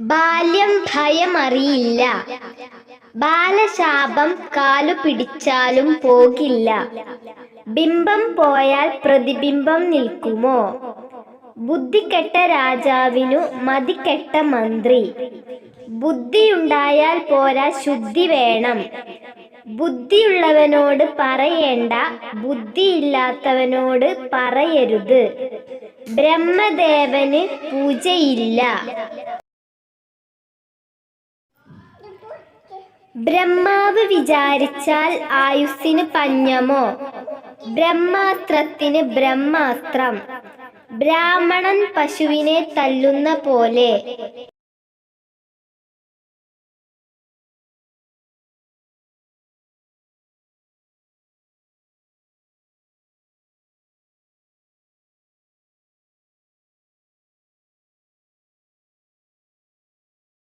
ബാല്യം ഭയമറിയില്ല. ബാലശാപം കാലു പിടിച്ചാലും പോകില്ല. ബിംബം പോയാൽ പ്രതിബിംബം നിൽക്കുമോ? ബുദ്ധിക്കെട്ട രാജാവിനു മതിക്കെട്ട മന്ത്രി. ബുദ്ധിയുണ്ടായാൽ പോരാ ശുദ്ധി വേണം. ബുദ്ധിയുള്ളവനോട് പറയേണ്ട ബുദ്ധിയില്ലാത്തവനോട് പറയരുത്. ബ്രഹ്മദേവന് പൂജയില്ല. ബ്രഹ്മാവ് വിചാരിച്ചാൽ ആയുസ്സിന് പഞ്ഞമോ? ബ്രഹ്മാസ്ത്രത്തിന് ബ്രഹ്മാസ്ത്രം ബ്രാഹ്മണൻ പശുവിനെ തല്ലുന്ന പോലെ